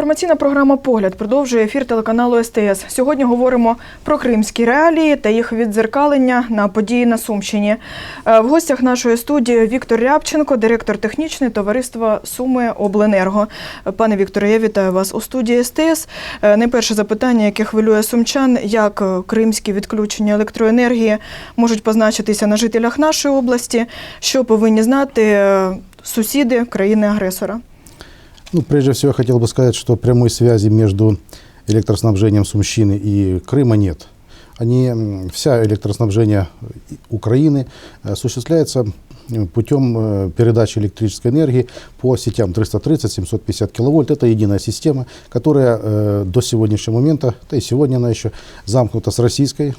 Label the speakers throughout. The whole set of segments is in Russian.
Speaker 1: Інформаційна програма Погляд продовжує ефір телеканалу СТС. Сьогодні говоримо про кримські реалії та їх віддзеркалення на події на Сумщині. Е, В гостях нашої студії Віктор Рябченко, директор технічного товариства Суми Обленерго. Пане Вікторе, я вітаю вас у студії СТС. Е, Найперше запитання, яке хвилює сумчан, як е, кримські відключення електроенергії можуть позначитися на жителях нашої області, що повинні знати сусіди країни-агресора.
Speaker 2: Ну, прежде всего, я хотел бы сказать, что прямой связи между электроснабжением Сумщины и Крыма нет. Они, вся электроснабжение Украины э, осуществляется путем э, передачи электрической энергии по сетям 330-750 киловольт. Это единая система, которая э, до сегодняшнего момента, да и сегодня она еще замкнута с российской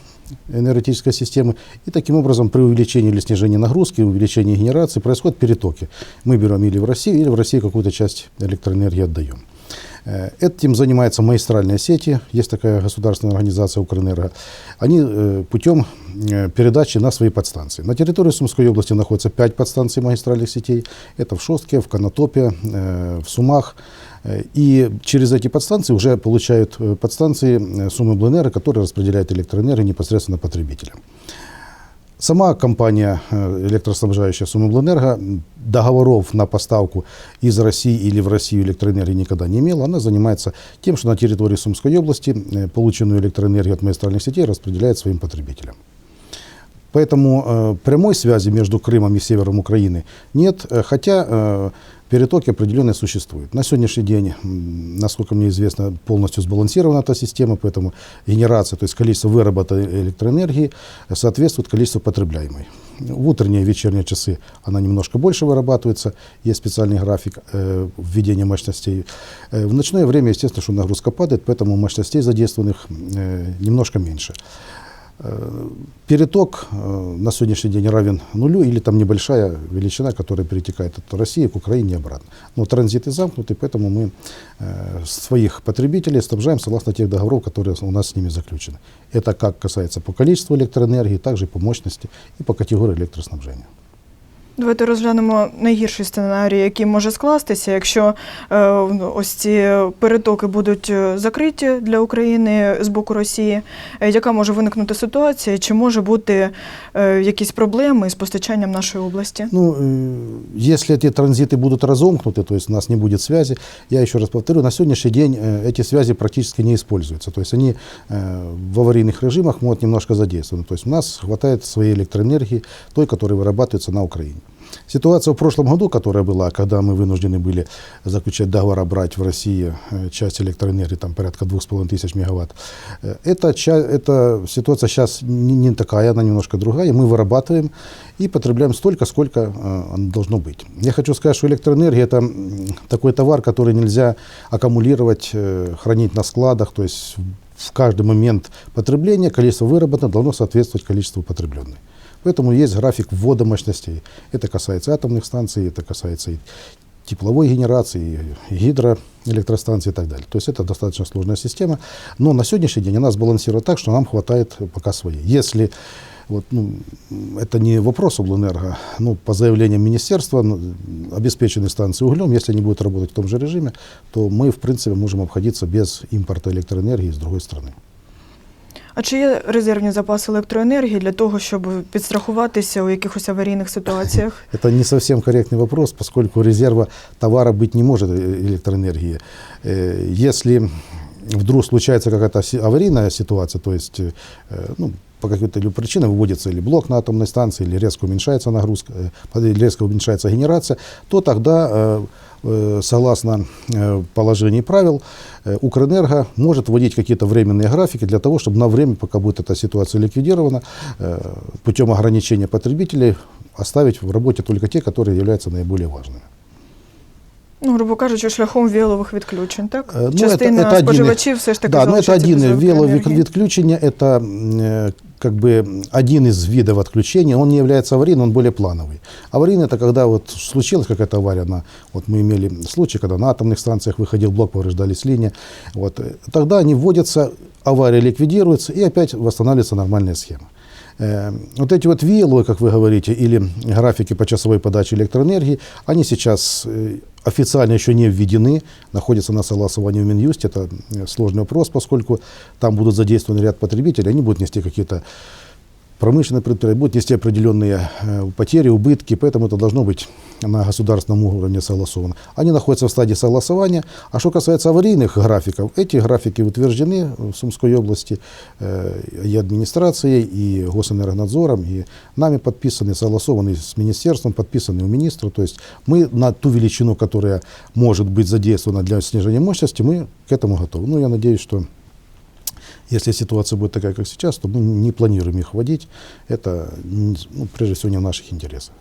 Speaker 2: энергетической системы. И таким образом при увеличении или снижении нагрузки, увеличении генерации происходят перетоки. Мы берем или в Россию, или в Россию какую-то часть электроэнергии отдаем. Э, Этим занимаются магистральные сети, есть такая государственная организация Укрэнерго. Они э, путем э, передачи на свои подстанции. На территории Сумской области находится 5 подстанций магистральных сетей. Это в Шостке, в Конотопе, в Сумах. И через эти подстанции уже получают подстанции Сумы Бленера, которые распределяют электроэнергию непосредственно потребителям. Сама компания электроснабжающая Сумиблэнерго договоров на поставку из России или в Россию электроэнергии никогда не имела. Она занимается тем, что на территории Сумской области э, полученную электроэнергию от магистральных сетей распределяет своим потребителям. Поэтому э, прямой связи между Крымом и севером Украины нет, э, хотя э, перетоки определенные существуют. На сегодняшний день, насколько мне известно, полностью сбалансирована эта система, поэтому генерация, то есть количество выработанной электроэнергии соответствует количеству потребляемой. В утренние и вечерние часы она немножко больше вырабатывается, есть специальный график э, введения мощностей. Э, в ночное время, естественно, что нагрузка падает, поэтому мощностей задействованных э, немножко меньше. Э, Переток э, на сегодняшний день равен нулю или там небольшая величина, которая перетекает от России к Украине и обратно. Но транзиты замкнуты, поэтому мы э, своих потребителей снабжаем согласно тех договоров, которые у нас с ними заключены. Это как касается по количеству электроэнергии, также и по мощности и по категории электроснабжения.
Speaker 1: Давайте розглянемо найгірший сценарій, який може скластися, якщо е, ось ці перетоки будуть е, закриті для України з боку Росії. Е, Яка може виникнути ситуація? Чи може бути е, якісь проблеми з постачанням нашої області?
Speaker 2: Ну, э, если эти транзиты будут разомкнуты, то есть у нас не будет связи, я еще раз повторю, на сегодняшний день э, эти связи практически не используются. То есть они э, в аварийных режимах могут немножко задействованы. То есть у нас хватает своей электроэнергии, той, которая вырабатывается на Украине. Ситуация в прошлом году, которая была, когда мы вынуждены были заключать договора брать в России э, часть электроэнергии, там порядка 2,5 тысяч мегаватт, э, ча- эта ситуация сейчас не, не такая, она немножко другая. Мы вырабатываем и потребляем столько, сколько э, должно быть. Я хочу сказать, что электроэнергия – это такой товар, который нельзя аккумулировать, э, хранить на складах, то есть в каждый момент потребления количество выработанного должно соответствовать количеству потребленной. Поэтому есть график ввода мощностей. Это касается атомных станций, это касается и тепловой генерации, и гидроэлектростанций и так далее. То есть это достаточно сложная система. Но на сегодняшний день она сбалансирована так, что нам хватает пока своей. Если вот, ну, это не вопрос облэнерго, ну, по заявлениям министерства, ну, обеспечены станции углем, если они будут работать в том же режиме, то мы, в принципе, можем обходиться без импорта электроэнергии с другой стороны.
Speaker 1: А чи є резервні запаси електроенергії для того, щоб підстрахуватися у якихось аварійних ситуаціях?
Speaker 2: Это не совсем корректный вопрос, поскольку резерва товара быть не может э, электроэнергии. Э, Если вдруг случается какая-то си- аварийная ситуация, то есть э, ну, по какой-то или причине выводится или блок на атомной станции, или резко уменьшается нагрузка, э, или резко уменьшается генерация, то тогда, э, э, согласно положений правил, Укрэнерго может вводить какие-то временные графики для того, чтобы на время, пока будет эта ситуация ликвидирована, путем ограничения потребителей оставить в работе только те, которые являются наиболее важными.
Speaker 1: Ну, грубо кажучи, шляхом віялових відключень, так?
Speaker 2: Е, ну,
Speaker 1: Частина
Speaker 2: это- это один-
Speaker 1: споживачів все ж таки
Speaker 2: Да, но это
Speaker 1: залишаться
Speaker 2: один
Speaker 1: без
Speaker 2: веловид
Speaker 1: електроенергії.
Speaker 2: відключення, это м, э, как бы один из видов отключения, он не является аварийным, он более плановый. Аварийный это когда вот случилась какая-то авария, на, вот мы имели случай, когда на атомных станциях выходил блок, повреждались линии, вот, э, тогда они вводятся, авария ликвидируется и опять восстанавливается нормальная схема. Э, Вот эти вот вилы, как вы говорите, или графики по часовой подаче электроэнергии, они сейчас э, официально еще не введены, находятся на согласовании в Минюсте. Это э, сложный вопрос, поскольку там будут задействованы ряд потребителей, они будут нести какие-то промышленные предприятия, будут нести определенные э, потери, убытки, поэтому это должно быть на государственном уровне согласовано. Они находятся в стадии согласования. А что касается аварийных графиков, эти графики утверждены в Сумской области э, и администрацией, и Госэнергонадзором, и нами подписаны, согласованы с министерством, подписаны у министра. То есть мы на ту величину, которая может быть задействована для снижения мощности, мы к этому готовы. Ну, я надеюсь, что если ситуация будет такая, как сейчас, то мы не планируем их вводить. Это, м, ну, прежде всего, не в наших интересах.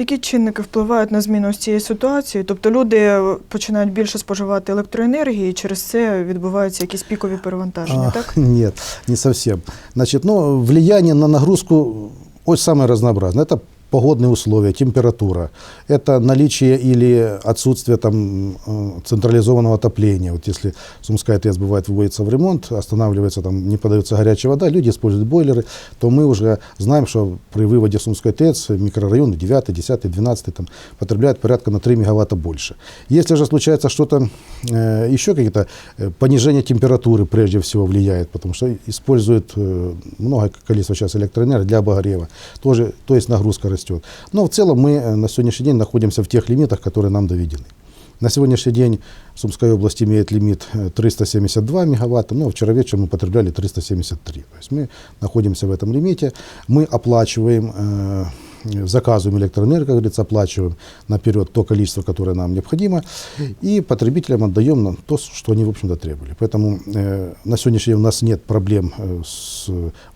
Speaker 1: Які чинники впливають на зміну ось цієї ситуації? Тобто люди починають більше споживати електроенергії, і через це відбуваються якісь пікові перевантаження,
Speaker 2: А,
Speaker 1: так?
Speaker 2: Нет, не совсем. Значит, ну, влияние на нагрузку очень самое разнообразное. Это погодные условия, температура, это наличие или отсутствие там э, централизованного отопления. Вот если Сумская ТЭС бывает выводится в ремонт, останавливается там, не подается горячая вода, люди используют бойлеры, то мы уже знаем, что при выводе Сумской ТЭЦ микрорайоны 9, 10, 12 там, потребляют порядка на 3 мегаватта больше. Если же случается что-то э, еще какие-то э, понижение температуры прежде всего влияет, потому что используют э, многое количество сейчас электроэнергии для обогрева, тоже, то есть нагрузка растет. Но в целом мы э, на сегодняшний день находимся в тех лимитах, которые нам доведены. На сегодняшний день Сумская область имеет лимит э, 372 мегаватта, но вчера вечером мы потребляли 373. То есть мы находимся в этом лимите. Мы оплачиваем, э, заказываем электроэнергию, как говорится, оплачиваем наперед то количество, которое нам необходимо, и потребителям отдаем нам то, что они, в общем-то, требовали. Поэтому э, на сегодняшний день у нас нет проблем э, с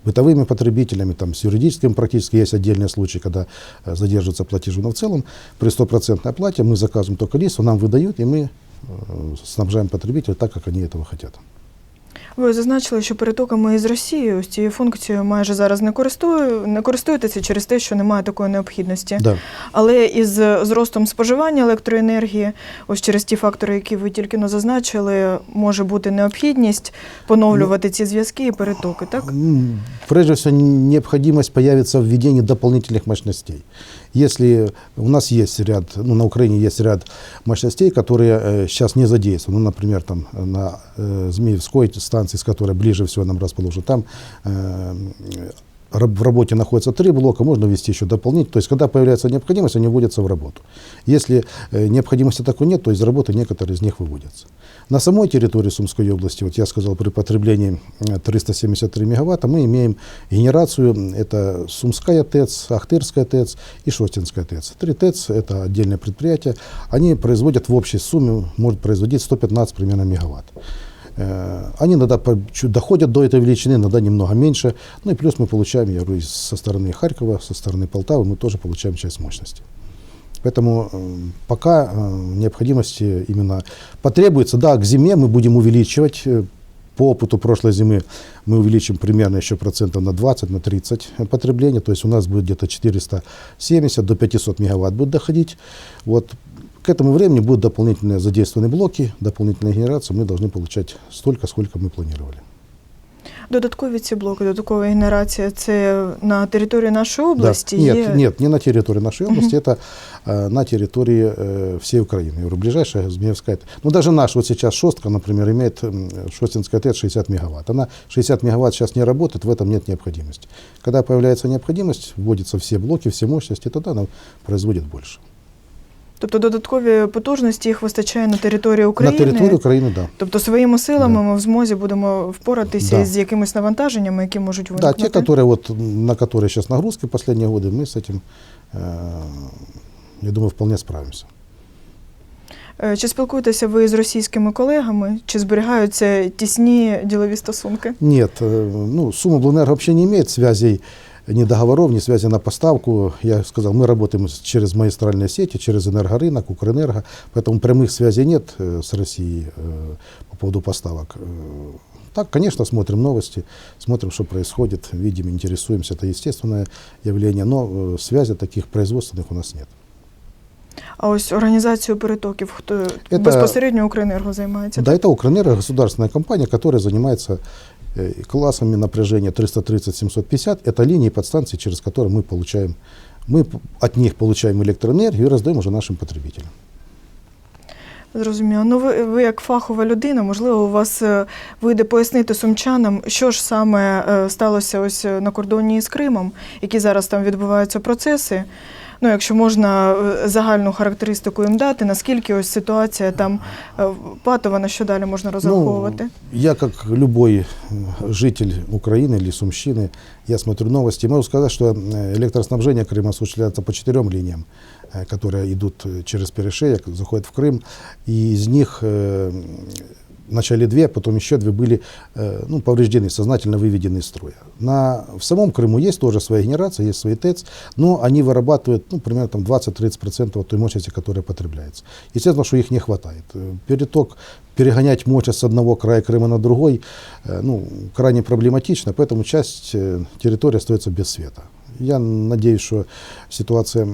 Speaker 2: бытовыми потребителями, там, с юридическим практически есть отдельные случаи, когда э, задерживаются платежи, но в целом при стопроцентной оплате мы заказываем то количество, нам выдают, и мы э, снабжаем потребителя так, как они этого хотят.
Speaker 1: Ви зазначили, що перетоками із Росії ось цією функцією майже зараз не користую, не користуєтеся через те, що немає такої необхідності.
Speaker 2: Да.
Speaker 1: Але із зростом споживання електроенергії, ось через ті фактори, які ви тільки но зазначили, може бути необхідність поновлювати ці зв'язки і перетоки, так?
Speaker 2: Прежде всего, необходимость появится в введении дополнительных мощностей. Если у нас есть ряд, ну, на Украине есть ряд мощностей, которые э, сейчас не задействованы, ну, например, там э, на э, Змеевской станции, с которой ближе всего нам расположен, там в работе находится три блока, можно ввести еще дополнительно. То есть, когда появляется необходимость, они вводятся в работу. Если э, необходимости такой нет, то из работы некоторые из них выводятся. На самой территории Сумской области, вот я сказал, при потреблении э, 373 мегаватта, мы имеем генерацию, это Сумская ТЭЦ, Ахтырская ТЭЦ и Шостинская ТЭЦ. Три ТЭЦ – это отдельное предприятие, они производят в общей сумме, может производить 115 примерно мегаватт. Э, Они иногда доходят до этой величины, иногда немного меньше. Ну и плюс мы получаем, я говорю, со стороны Харькова, со стороны Полтавы мы тоже получаем часть мощности. Поэтому э, пока э, необходимости именно потребуется, да, к зиме мы будем увеличивать. По опыту прошлой зимы мы увеличим примерно еще процентов на 20, на 30 потребления. То есть у нас будет где-то 470 до 500 мегаватт будет доходить. Вот к этому времени будут дополнительные задействованы блоки, дополнительная генерация. Мы должны получать столько, сколько мы планировали.
Speaker 1: Додаткові ці блоки, додаткова генерація це на території нашої області
Speaker 2: Да.
Speaker 1: є.
Speaker 2: Нет, нет, не на территории нашей области, это э, на территории э, всей Украины. Я говорю, ближайшая Змеевская. т- Ну, даже наш, вот сейчас Шостка, например, имеет м, Шостинская ТЭЦ 60 мегаватт. Она 60 мегаватт сейчас не работает, в этом нет необходимости. Когда появляется необходимость, вводятся все блоки, все мощности, тогда она производит больше.
Speaker 1: Тобто додаткові потужності їх вистачає на території України.
Speaker 2: На территории Украины, да.
Speaker 1: Тобто своїми силами
Speaker 2: Да.
Speaker 1: ми в змозі будемо впоратися
Speaker 2: Да.
Speaker 1: з якимись навантаженнями, які можуть
Speaker 2: Да,
Speaker 1: виникнути.
Speaker 2: те, которые вот, на которые сейчас нагрузки последние годы, мы с этим, э, я думаю, вполне справимся.
Speaker 1: Е, Чи спілкуєтеся ви з російськими колегами? Чи зберігаються тісні ділові стосунки?
Speaker 2: Нет, э, ну, Сумоблэнерго вообще не имеет связей, ни договоров, ни связи на поставку. Я сказал, мы работаем с- через магистральные сети, через энергорынок, Укрэнерго, поэтому прямых связей нет э, с Россией э, по поводу поставок. Э, Так, конечно, смотрим новости, смотрим, что происходит, видим, интересуемся, это естественное явление, но э, связей таких производственных у нас нет.
Speaker 1: А ось організацію перетоків, хто
Speaker 2: Це-
Speaker 1: безпосередньо Укренерго займається?
Speaker 2: Да, это Укрэнерго, государственная компания, которая занимается э, классами напряжения 330-750. Это линии подстанции, через которые мы получаем, мы п- от них получаем электроэнергию и раздаем уже нашим потребителям.
Speaker 1: Зрозуміло. Ну, ви, ви як фахова людина, можливо, у вас е, вийде пояснити сумчанам, що ж саме е, сталося ось е, на кордоні з Кримом, які зараз там відбуваються процеси. Ну, якщо можна е, загальну характеристику їм дати, наскільки ось ситуація там е, патова, на що далі можна розраховувати?
Speaker 2: Ну, я, как любой э, житель Украины или Сумщины, я смотрю новости. Могу сказать, что э, электроснабжение Крыма осуществляется по четырем линиям, э, которые идут э, через перешеек, заходят в Крым. И из них э, вначале две, потом еще две были э, ну, повреждены, сознательно выведены из строя. На, в самом Крыму есть тоже своя генерация, есть свои ТЭЦ, но они вырабатывают ну, примерно там, 20-30% от той мощности, которая потребляется. Естественно, что их не хватает. Э, Переток, перегонять мощность с одного края Крыма на другой э, ну, крайне проблематично, поэтому часть территории остается без света. Я надеюсь, что ситуация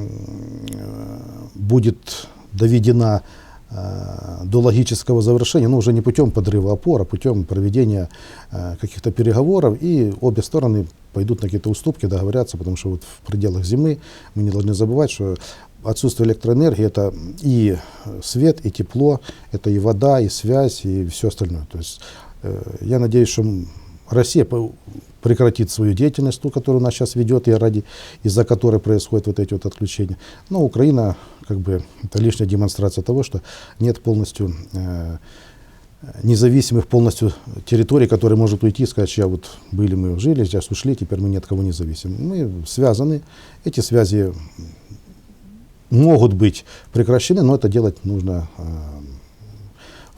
Speaker 2: будет доведена до логического завершения, но уже не путем подрыва опор, а путем проведения э, каких-то переговоров, и обе стороны пойдут на какие-то уступки, договорятся, потому что вот в пределах зимы мы не должны забывать, что отсутствие электроэнергии это и свет, и тепло, это и вода, и связь, и все остальное. То есть э, я надеюсь, что Россия прекратит свою деятельность, ту, которую она сейчас ведет, и ради, из-за которой происходят вот эти вот отключения. Но Украина, как бы, это лишняя демонстрация того, что нет полностью э, независимых полностью территорий, которые может уйти и сказать, что вот были мы, жили, сейчас ушли, теперь мы ни от кого не зависим. Мы связаны, эти связи могут быть прекращены, но это делать нужно э,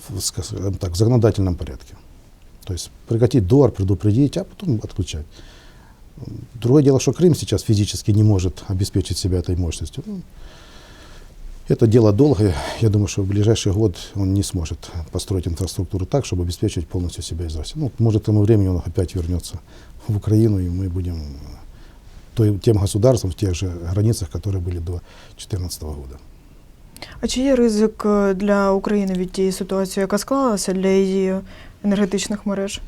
Speaker 2: в, скажем так, в законодательном порядке. То есть прекратить дор, предупредить, а потом отключать. Другое дело, что Крым сейчас физически не может обеспечить себя этой мощностью. Ну, это дело долгое. Я думаю, что в ближайший год он не сможет построить инфраструктуру так, чтобы обеспечить полностью себя из России. Ну, может, к тому времени он опять вернется в Украину, и мы будем той- тем государством в тех же границах, которые были до 2014 года.
Speaker 1: А чи є ризик е, для України від тієї ситуації, яка склалася для її Енергетичних мереж?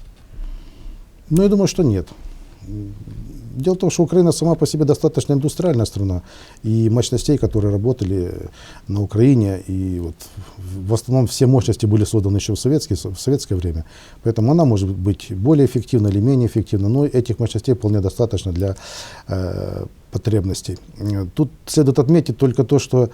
Speaker 2: Ну, я думаю, что нет. Дело в том, что Украина сама по себе достаточно индустриальная страна, и мощностей, которые работали на Украине, и вот в основном все мощности были созданы еще в, советский, в советское время, поэтому она может быть более эффективна или менее эффективна, но этих мощностей вполне достаточно для э, потребностей. Тут следует отметить только то, что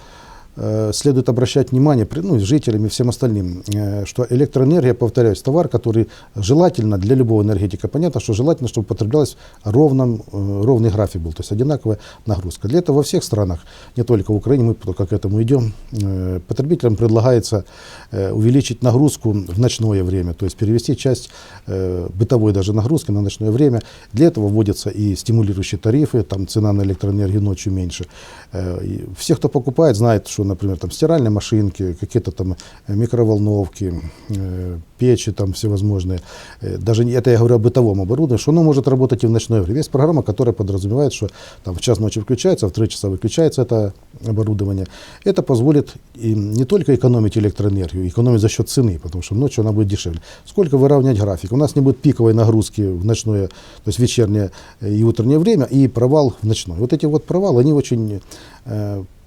Speaker 2: следует обращать внимание, ну, жителям и всем остальным, э, что электроэнергия, повторяюсь, товар, который желательно для любого энергетика, понятно, что желательно, чтобы потреблялось ровным, э, ровный график был, то есть одинаковая нагрузка. Для этого во всех странах, не только в Украине, мы только к этому идем, э, потребителям предлагается э, увеличить нагрузку в ночное время, то есть перевести часть э, бытовой даже нагрузки на ночное время. Для этого вводятся и стимулирующие тарифы, там цена на электроэнергию ночью меньше. Э, все, кто покупает, знают, что, например, там стиральные машинки, какие-то там э, микроволновки, э, печи там всевозможные, э, даже это я говорю о бытовом оборудовании, что оно может работать и в ночное время. Есть программа, которая подразумевает, что там в час ночи включается, а в 3 часа выключается это оборудование. Это позволит им не только экономить электроэнергию, экономить за счет цены, потому что ночью она будет дешевле. Сколько выравнять график? У нас не будет пиковой нагрузки в ночное, то есть вечернее и утреннее время, и провал в ночное. Вот эти вот провалы, они очень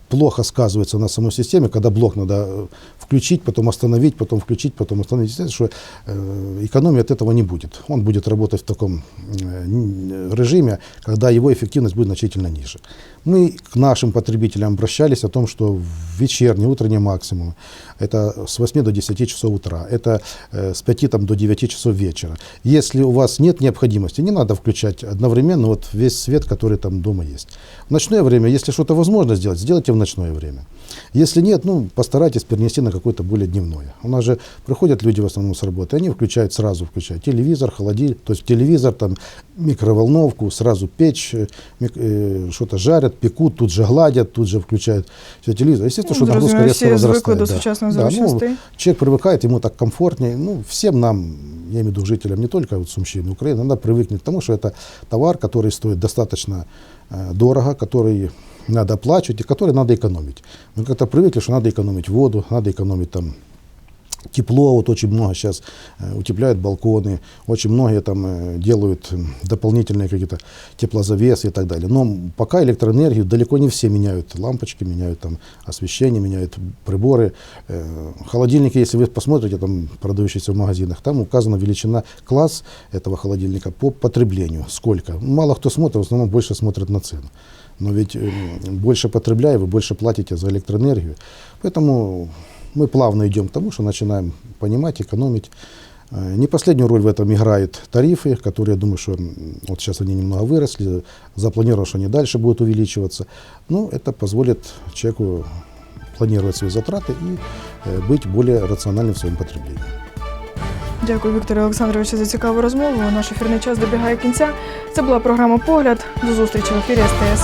Speaker 2: плохо сказываются на самой системе, когда блок надо э, включить, потом остановить, потом включить, потом остановить. Что э, экономии от этого не будет. Он будет работать в таком э, режиме, когда его эффективность будет значительно ниже. Мы к нашим потребителям обращались о том, что в вечерний, утренний максимум, это с 8 до 10 часов утра, это э, с 5 там, до 9 часов вечера. Если у вас нет необходимости, не надо включать одновременно вот весь свет, который там дома есть. В ночное время, если что-то возможно сделать, сделайте в ночное время. Если нет, ну, постарайтесь перенести на какое-то более дневное. У нас же приходят люди в основном с работы, они включают сразу, включают телевизор, холодильник, то есть телевизор, там, микроволновку, сразу печь, э, э, что-то жарят, пекут, тут же гладят, тут же включают все телевизор. Естественно, что нагрузка резко
Speaker 1: всі звикли
Speaker 2: возрастает.
Speaker 1: до
Speaker 2: да.
Speaker 1: сучасних
Speaker 2: Да, ну,
Speaker 1: зручностей.
Speaker 2: человек привыкает, ему так комфортнее. Ну, всем нам, я имею в виду жителям не только вот Сумщины, Украины, надо привыкнуть к тому, что это товар, который стоит достаточно э, дорого, который надо оплачивать и который надо экономить. Мы как-то привыкли, что надо экономить воду, надо экономить там Тепло, вот очень много сейчас э, утепляют балконы, очень многие там э, делают дополнительные какие-то теплозавесы и так далее. Но пока электроэнергию далеко не все меняют лампочки, меняют там освещение, меняют приборы. Э, Холодильники, если вы посмотрите, там продающиеся в магазинах, там указана величина, класс этого холодильника по потреблению. Сколько? Мало кто смотрит, в основном больше смотрят на цену. Но ведь больше потребляя, вы больше платите за электроэнергию. Поэтому мы плавно идем к тому, что начинаем понимать, экономить. Э, Не последнюю роль в этом играют тарифы, которые, я думаю, что м, вот сейчас они немного выросли, запланировано, что они дальше будут увеличиваться. Ну, это позволит человеку планировать свои затраты и э, быть более рациональным в своем потреблении.
Speaker 1: Дякую, Вікторе Олександровичу, за цікаву розмову. Наш ефірний час добігає кінця. Це була програма Погляд. До зустрічі в ефірі СТС.